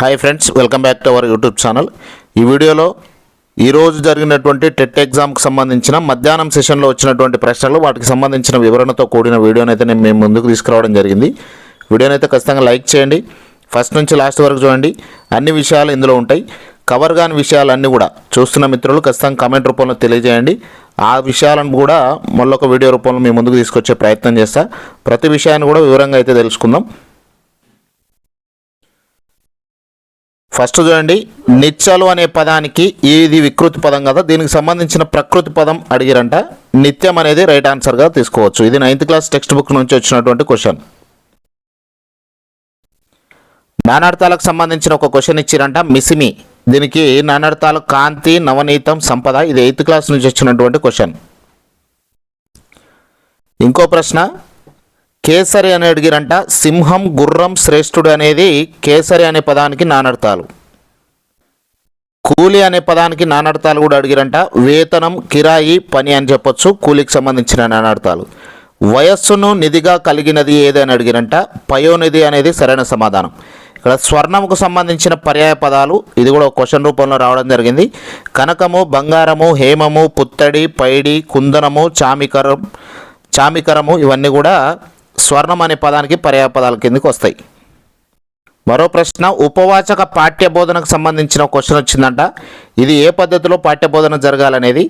Hi friends welcome back to our YouTube channel ఈ వీడియోలో ఈరోజు జరిగినటువంటి టెట్ ఎగ్జామ్కి సంబంధించిన మధ్యాహ్నం సెషన్లో వచ్చినటువంటి ప్రశ్నలు వాటికి సంబంధించిన వివరణతో కూడిన వీడియోని అయితే నేను మేము ముందుకు తీసుకురావడం జరిగింది. వీడియోని అయితే ఖచ్చితంగా లైక్ చేయండి. ఫస్ట్ నుంచి లాస్ట్ వరకు చూడండి. అన్ని విషయాలు ఇందులో ఉంటాయి. కవర్ కాని విషయాలన్నీ కూడా చూస్తున్న మిత్రులు ఖచ్చితంగా కామెంట్ రూపంలో తెలియజేయండి. ఆ విషయాలను కూడా మళ్ళొక వీడియో రూపంలో మీ ముందుకు తీసుకొచ్చే ప్రయత్నం చేస్తా. ప్రతి విషయాన్ని కూడా వివరంగా అయితే తెలుసుకుందాం. ఫస్ట్ చూడండి నిత్యాలు అనే పదానికి ఇది వికృతి పదం కదా? దీనికి సంబంధించిన ప్రకృతి పదం అడిగిరంట. నిత్యం అనేది రైట్ ఆన్సర్గా తీసుకోవచ్చు. ఇది నైన్త్ క్లాస్ టెక్స్ట్ బుక్ నుంచి వచ్చినటువంటి క్వశ్చన్. నానార్థాలకు సంబంధించిన ఒక క్వశ్చన్ ఇచ్చిరంట మిసిమి. దీనికి నానార్థాలు కాంతి నవనీతం సంపద ఇది ఎయిత్ క్లాస్ నుంచి వచ్చినటువంటి క్వశ్చన్. ఇంకో ప్రశ్న కేసరి అని అడిగిరంట సింహం గుర్రం శ్రేష్ఠుడు అనేది కేసరి అనే పదానికి నానర్థాలు. కూలి అనే పదానికి నానర్థాలు కూడా అడిగిరంట వేతనం కిరాయి పని అని చెప్పొచ్చు కూలికి సంబంధించిన నానర్థాలు. వయస్సును నిధిగా కలిగినది ఏదని అడిగిరంట పయోనిధి అనేది సరైన సమాధానం. ఇక్కడ స్వర్ణముకు సంబంధించిన పర్యాయ పదాలు ఇది కూడా క్వశ్చన్ రూపంలో రావడం జరిగింది. కనకము బంగారము హేమము పుత్తడి పైడి కుందనము చామికరం చామికరము ఇవన్నీ కూడా స్వర్ణం అనే పదానికి పర్యాయ కిందకు వస్తాయి. మరో ప్రశ్న ఉపవాచక పాఠ్య బోధనకు సంబంధించిన క్వశ్చన్ వచ్చిందంట. ఇది ఏ పద్ధతిలో పాఠ్య బోధన జరగాలనేది?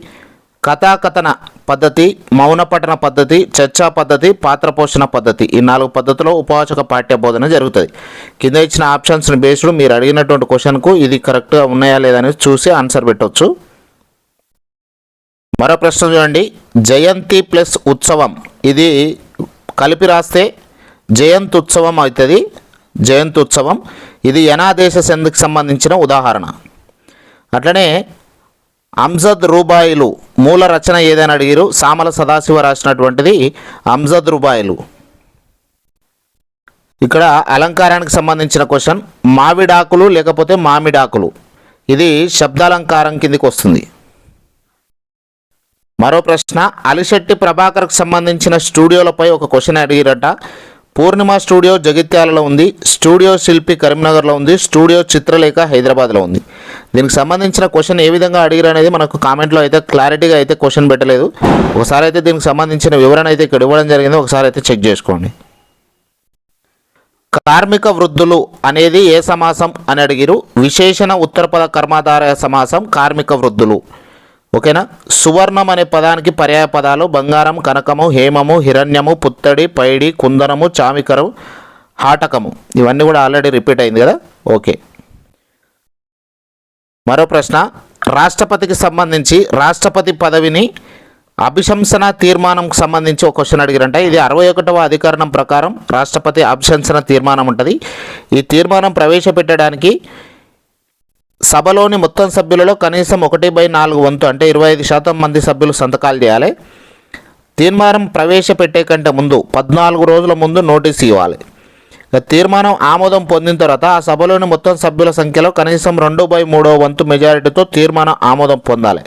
కథాకథన పద్ధతి మౌన పఠన పద్ధతి చర్చా పద్ధతి పాత్ర పోషణ పద్ధతి. ఈ నాలుగు పద్ధతిలో ఉపవాచక పాఠ్య బోధన జరుగుతుంది. కింద ఇచ్చిన ఆప్షన్స్ని బేస్డ్ మీరు అడిగినటువంటి క్వశ్చన్కు ఇది కరెక్ట్గా ఉన్నాయా లేదా అనేది చూసి ఆన్సర్ పెట్టవచ్చు మరో ప్రశ్న చూడండి. జయంతి ప్లస్ ఉత్సవం. ఇది కలిపి రాస్తే జయంతుత్సవం అవుతుంది. జయంతి ఉత్సవం ఇది యనాదేశ సంధికి సంబంధించిన ఉదాహరణ. అట్లనే అంజద్ రూబాయిలు మూల రచన ఏదైనా అడిగిరు. సామల సదాశివ రాసినటువంటిది అంజద్ రూబాయిలు. ఇక్కడ అలంకారానికి సంబంధించిన క్వశ్చన్. మామిడాకులు లేకపోతే మామిడాకులు. ఇది శబ్దాలంకారం కిందికి వస్తుంది. మరో ప్రశ్న అలిశెట్టి ప్రభాకర్కు సంబంధించిన స్టూడియోలపై ఒక క్వశ్చన్ అడిగిరట. పూర్ణిమ స్టూడియో జగిత్యాలలో ఉంది స్టూడియో శిల్పి కరీంనగర్లో ఉంది స్టూడియో చిత్రలేఖ హైదరాబాద్లో ఉంది. దీనికి సంబంధించిన క్వశ్చన్ ఏ విధంగా అడిగారు అనేది మనకు కామెంట్లో అయితే క్లారిటీగా అయితే క్వశ్చన్ పెట్టలేదు. ఒకసారి అయితే దీనికి సంబంధించిన వివరణ అయితే ఇక్కడ ఇవ్వడం జరిగింది ఒకసారి అయితే చెక్ చేసుకోండి. కార్మిక వృద్ధులు అనేది ఏ సమాసం అని అడిగిరు? విశేషణ ఉత్తరపద కర్మాధార సమాసం కార్మిక వృద్ధులు. ఓకేనా? సువర్ణం అనే పదానికి పర్యాయ పదాలు బంగారం కనకము హేమము హిరణ్యము పుత్తడి పైడి కుందనము చామికరం హాటకము. ఇవన్నీ కూడా ఆల్రెడీ రిపీట్ అయింది కదా? ఓకే. మరో ప్రశ్న. రాష్ట్రపతికి సంబంధించి రాష్ట్రపతి పదవిని అభిశంసన తీర్మానంకు సంబంధించి ఒక క్వశ్చన్ అడిగారంట. ఇది అరవై ఒకటవ అధికరణం ప్రకారం రాష్ట్రపతి అభిశంసన తీర్మానం ఉంటుంది. ఈ తీర్మానం ప్రవేశపెట్టడానికి సభలోని మొత్తం సభ్యులలో కనీసం ఒకటి బై నాలుగు వంతు అంటే ఇరవై ఐదు శాతం మంది సభ్యులు సంతకాలు చేయాలి. తీర్మానం ప్రవేశపెట్టే కంటే ముందు పద్నాలుగు రోజుల ముందు నోటీస్ ఇవ్వాలి. తీర్మానం ఆమోదం పొందిన తర్వాత ఆ సభలోని మొత్తం సభ్యుల సంఖ్యలో కనీసం రెండు బై మూడో వంతు మెజారిటీతో తీర్మానం ఆమోదం పొందాలి.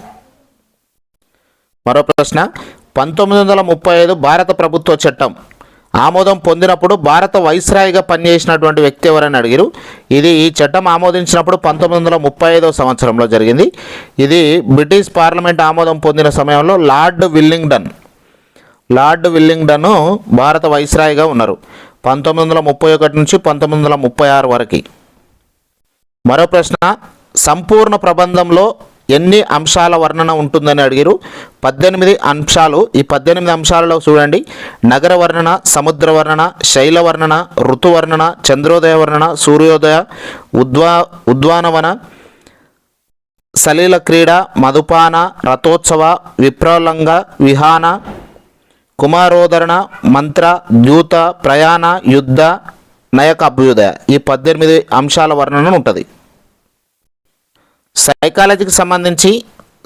మరో ప్రశ్న పంతొమ్మిది వందల ముప్పై ఐదు భారత ప్రభుత్వ చట్టం ఆమోదం పొందినప్పుడు భారత వైస్రాయిగా పనిచేసినటువంటి వ్యక్తి ఎవరని అడిగారు. ఇది ఈ చట్టం ఆమోదించినప్పుడు పంతొమ్మిది వందల ముప్పై ఐదవ సంవత్సరంలో జరిగింది. ఇది బ్రిటిష్ పార్లమెంట్ ఆమోదం పొందిన సమయంలో లార్డ్ విల్లింగ్డన్ లార్డ్ విల్లింగ్డన్ భారత వైస్రాయిగా ఉన్నారు. పంతొమ్మిది వందల ముప్పై ఒకటి నుంచి పంతొమ్మిది వందల ముప్పై ఆరు వరకు. మరో ప్రశ్న సంపూర్ణ ప్రబంధంలో ఎన్ని అంశాల వర్ణన ఉంటుందని అడిగారు? పద్దెనిమిది అంశాలు. ఈ పద్దెనిమిది అంశాలలో చూడండి. నగర వర్ణన సముద్ర వర్ణన శైల వర్ణన ఋతువర్ణన చంద్రోదయ వర్ణన సూర్యోదయ ఉద్వా ఉద్వానవన సలీల క్రీడ మధుపాన రథోత్సవ విప్రలంగ విహాన కుమారోదరణ మంత్ర ద్యూత ప్రయాణ యుద్ధ నయక అభ్యుదయ. ఈ పద్దెనిమిది అంశాల వర్ణన ఉంటుంది. సైకాలజీకి సంబంధించి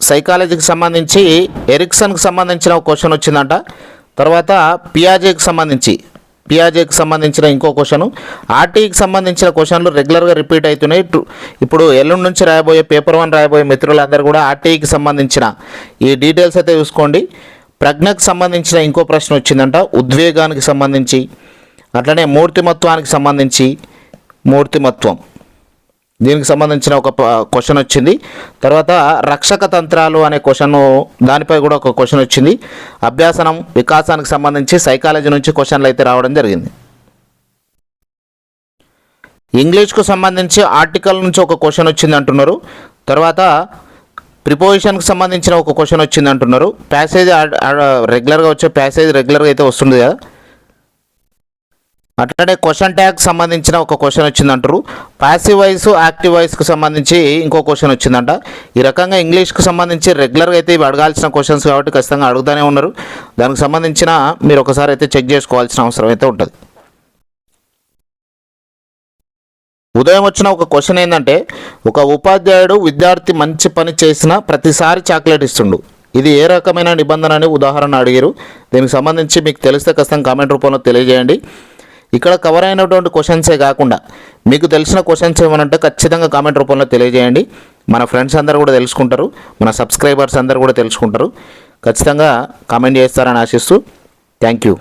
సైకాలజీకి సంబంధించి ఎరిక్సన్కి సంబంధించిన ఒక క్వశ్చన్ వచ్చిందంట. తర్వాత పియాజేకి సంబంధించి పియాజేకి సంబంధించిన ఇంకో క్వశ్చన్ ఆర్టీకి సంబంధించిన క్వశ్చన్లు రెగ్యులర్గా రిపీట్ అవుతున్నాయి. ఇప్పుడు ఎల్లుండి నుంచి రాయబోయే పేపర్ వన్ రాయబోయే మిత్రులందరూ కూడా ఆర్టీకి సంబంధించిన ఈ డీటెయిల్స్ అయితే చూసుకోండి. ప్రజ్ఞకు సంబంధించిన ఇంకో ప్రశ్న వచ్చిందంట. ఉద్వేగానికి సంబంధించి అట్లనే మూర్తిమత్వానికి సంబంధించి మూర్తిమత్వం. దీనికి సంబంధించిన ఒక క్వశ్చన్ వచ్చింది. తర్వాత రక్షక తంత్రాలు అనే క్వశ్చన్ దానిపై కూడా ఒక క్వశ్చన్ వచ్చింది. అభ్యాసనం వికాసానికి సంబంధించి సైకాలజీ నుంచి క్వశ్చన్లు అయితే రావడం జరిగింది. ఇంగ్లీష్కు సంబంధించి ఆర్టికల్ నుంచి ఒక క్వశ్చన్ వచ్చింది అంటున్నారు. తర్వాత ప్రిపోజిషన్కి సంబంధించిన ఒక క్వశ్చన్ వచ్చింది అంటున్నారు. ప్యాసేజ్ రెగ్యులర్గా వచ్చే ప్యాసేజ్ రెగ్యులర్గా అయితే వస్తుంది కదా. అట్లనే క్వశ్చన్ ట్యాగ్ సంబంధించిన ఒక క్వశ్చన్ వచ్చిందంటారు. ప్యాసివ్ వాయిస్ యాక్టివ్ వాయిస్కి సంబంధించి ఇంకో క్వశ్చన్ వచ్చిందంట. ఈ రకంగా ఇంగ్లీష్కి సంబంధించి రెగ్యులర్గా అయితే ఇవి అడగాల్సిన క్వశ్చన్స్ కాబట్టి ఖచ్చితంగా అడుగుతూనే ఉన్నారు. దానికి సంబంధించిన మీరు ఒకసారి అయితే చెక్ చేసుకోవాల్సిన అవసరం అయితే ఉంటుంది. ఉదయం వచ్చిన ఒక క్వశ్చన్ ఏంటంటే ఒక ఉపాధ్యాయుడు విద్యార్థి మంచి పని చేసిన ప్రతిసారి చాక్లెట్ ఇస్తుండు. ఇది ఏ రకమైన నిబంధన అని ఉదాహరణ అడిగారు. దీనికి సంబంధించి మీకు తెలిస్తే ఖచ్చితంగా కామెంట్ రూపంలో తెలియజేయండి. ఇక్కడ కవర్ అయినటువంటి క్వశ్చన్సే కాకుండా మీకు తెలిసిన క్వశ్చన్స్ ఏమనంటే ఖచ్చితంగా కామెంట్ రూపంలో తెలియజేయండి. మన ఫ్రెండ్స్ అందరూ కూడా తెలుసుకుంటారు. మన సబ్స్క్రైబర్స్ అందరూ కూడా తెలుసుకుంటారు. ఖచ్చితంగా కామెంట్ చేస్తారని ఆశిస్తూ థ్యాంక్ యూ